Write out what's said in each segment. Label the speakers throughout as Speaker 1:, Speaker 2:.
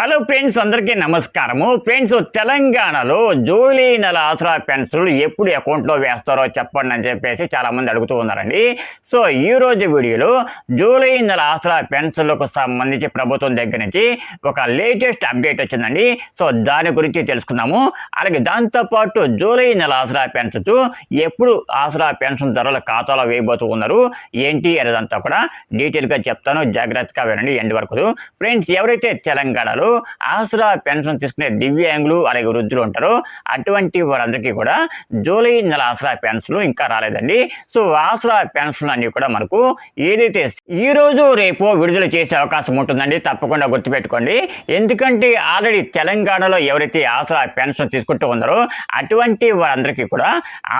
Speaker 1: Hello friends అందరికీ నమస్కారము. Friends తెలంగాణలో జూలై నెల ఆసరా పెన్షన్లు ఎప్పుడు అకౌంట్లో వేస్తారో చెప్పండి అని చెప్పేసి చాలామంది అడుగుతూ ఉన్నారండి. సో ఈ రోజు వీడియోలో జూలై నెల ఆసరా పెన్షన్లకు సంబంధించి ప్రభుత్వం దగ్గర నుంచి ఒక లేటెస్ట్ అప్డేట్ వచ్చిందండి. సో దాని గురించి తెలుసుకుందాము. అలాగే దాంతోపాటు జూలై నెల ఆసరా పెన్షన్స్ ఎప్పుడు ఆసరా పెన్షన్ ధరల ఖాతాలో వేయబోతూ ఉన్నారు ఏంటి అనేదంతా కూడా డీటెయిల్గా చెప్తాను. జాగ్రత్తగా వినండి ఎండ్ వరకు. ఫ్రెండ్స్ ఎవరైతే తెలంగాణలో ఆసరా పెన్షన్ తీసుకునే దివ్యాంగులు అలాగే వృద్ధులు ఉంటారు. అటువంటి వారందరికీ కూడా జూలై నెల ఆసరా పెన్షన్ ఇంకా రాలేదండి. సో ఆసరా పెన్షన్ అన్ని కూడా మనకు ఏదైతే ఈ రోజు రేపు విడుదల చేసే అవకాశం ఉంటుందండి తప్పకుండా గుర్తుపెట్టుకోండి. ఎందుకంటే ఆల్రెడీ తెలంగాణలో ఎవరైతే ఆసరా పెన్షన్ తీసుకుంటూ ఉన్నారో అటువంటి వారందరికీ కూడా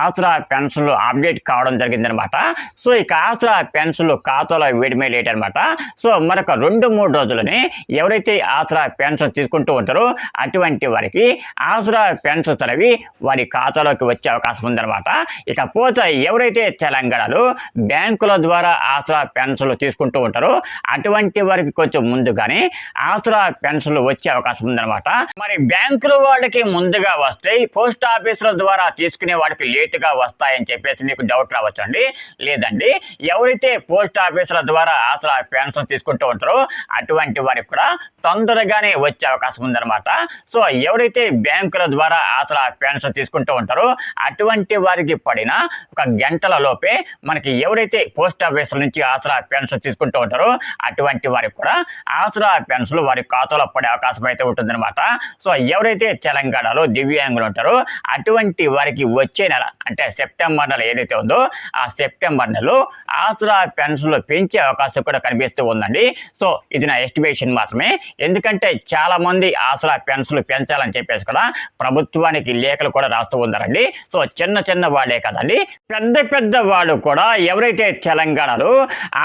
Speaker 1: ఆసరా పెన్షన్లు అప్డేట్ కావడం జరిగిందనమాట సో ఇక ఆసరా పెన్షన్లు ఖాతాలో వేయడమే లేట్ అనమాట సో మరొక రెండు మూడు రోజులని ఎవరైతే ఆసరా పెన్షన్ తీసుకుంటూ ఉంటారో. అటువంటి వారికి ఆసరా పెన్షన్స్ అనేవి వారి ఖాతాలోకి వచ్చే అవకాశం ఉందన్నమాట. ఇకపోతే ఎవరైతే తెలంగాణలో బ్యాంకుల ద్వారా ఆసరా పెన్షన్లు తీసుకుంటూ ఉంటారో అటువంటి వారికి కొంచెం ముందుగానే ఆసరా పెన్షన్లు వచ్చే అవకాశం ఉందన్నమాట. మరి బ్యాంకుల వాళ్ళకి ముందుగా వస్తాయి పోస్ట్ ఆఫీసుల ద్వారా తీసుకునే వాడికి లేటుగా వస్తాయని చెప్పేసి మీకు డౌట్ రావచ్చండి? లేదండి. ఎవరైతే పోస్ట్ ఆఫీసుల ద్వారా ఆసరా పెన్షన్ తీసుకుంటూ ఉంటారో అటువంటి వారికి కూడా తొందరగా తొందరగానే వచ్చే అవకాశం ఉందన్నమాట. సో ఎవరైతే బ్యాంకుల ద్వారా ఆసరా పెన్షన్ తీసుకుంటూ ఉంటారో అటువంటి వారికి పడిన ఒక గంటల లోపే మనకి ఎవరైతే పోస్ట్ ఆఫీసుల నుంచి ఆసరా పెన్షన్ తీసుకుంటూ ఉంటారో అటువంటి వారికి కూడా ఆసరా పెన్షన్లు వారి ఖాతాలో పడే అవకాశం అయితే ఉంటుందన్నమాట. సో ఎవరైతే తెలంగాణలో దివ్యాంగులు ఉంటారో అటువంటి వారికి వచ్చే నెల అంటే సెప్టెంబర్ నెల ఏదైతే ఉందో ఆ సెప్టెంబర్ నెలలో ఆసరా పెన్షన్లు పెంచే అవకాశం కూడా కనిపిస్తూ ఉందండి. సో ఇది నా ఎస్టిమేషన్ మాత్రమే. ఎందుకంటే చాలా మంది ఆసరా పెన్షన్లు పెంచాలని చెప్పేసి కూడా ప్రభుత్వానికి లేఖలు కూడా రాస్తూ ఉన్నారండి. సో చిన్న చిన్న వాళ్ళే కదండి. పెద్ద పెద్ద వాళ్ళు కూడా ఎవరైతే తెలంగాణలో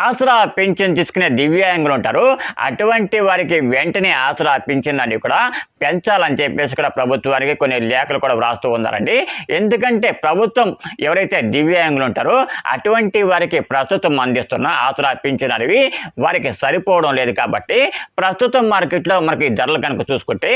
Speaker 1: ఆసరా పెన్షన్ తీసుకునే దివ్యాంగులు ఉంటారో అటువంటి వారికి వెంటనే ఆసరా పెన్షన్ అని కూడా పెంచాలని చెప్పేసి కూడా ప్రభుత్వానికి కొన్ని లేఖలు కూడా వ్రాస్తూ ఉన్నారండి. ఎందుకంటే ప్రభుత్వం ఎవరైతే దివ్యాంగులు ఉంటారో అటువంటి వారికి ప్రస్తుతం అందిస్తున్న ఆసరా పింఛన్ అనేవి వారికి సరిపోవడం లేదు కాబట్టి ప్రస్తుతం మార్కెట్లో మనకి ధరలు కనుక చూసుకుంటే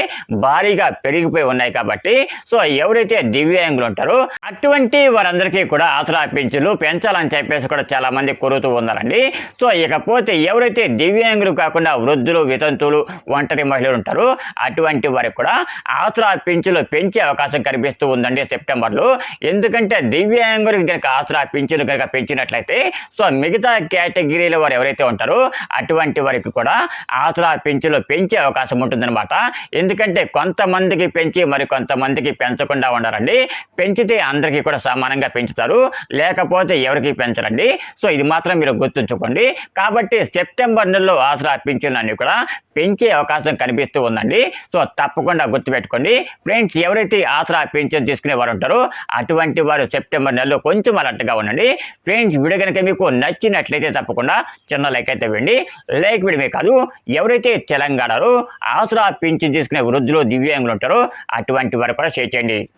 Speaker 1: భారీగా పెరిగిపోయి ఉన్నాయి కాబట్టి సో ఎవరైతే దివ్యాంగులు ఉంటారో అటువంటి వారందరికీ కూడా ఆసరా పింఛన్లు పెంచాలని చెప్పేసి కూడా చాలా మంది కోరుతూ ఉన్నారండి. సో ఇకపోతే ఎవరైతే దివ్యాంగులు కాకుండా వృద్ధులు వితంతువులు ఒంటరి మహిళలు ఉంటారో అటువంటి వారికి కూడా ఆసరా పింఛన్లు పెంచే అవకాశం కనిపిస్తూ ఉందండి సెప్టెంబర్లో. ఎందుకంటే దివ్యాంగులకు కనుక ఆసరా పింఛన్లు కనుక పెంచినట్లయితే సో మిగతా కేటగిరీల వారు ఎవరైతే ఉంటారో అటువంటి వారికి కూడా ఆసరా పింఛన్లు పెంచే అవకాశం ఉంటుందన్నమాట ఎందుకంటే కొంతమందికి పెంచి మరి కొంతమందికి పెంచకుండా ఉండరండి పెంచితే అందరికీ కూడా సమానంగా పెంచుతారు. లేకపోతే ఎవరికి పెంచరండి. సో ఇది మాత్రం మీరు గుర్తుంచుకోండి. కాబట్టి సెప్టెంబర్ నెలలో ఆసరా పింఛన్లన్నీ కూడా పెంచే అవకాశం కనిపిస్తూ ఉందండి. సో తప్పకుండా గుర్తుపెట్టుకోండి. ఫ్రెండ్స్ ఎవరైతే ఆసరా పింఛన్ తీసుకునే వారు ఉంటారో అటువంటి వారు సెప్టెంబర్ నెలలో కొంచెం అలర్ట్గా ఉండండి. ఫ్రెండ్స్ వీడియో కనుక మీకు నచ్చినట్లయితే తప్పకుండా చిన్న లైక్ అయితే వేయండి లైక్ వీడియో కాదు. ఎవరైతే తెలంగాణలో ఆసురా పింఛన్ తీసుకునే వృద్ధులు దివ్యాంగులు ఉంటారు. అటువంటి వారు కూడా షేర్ చేయండి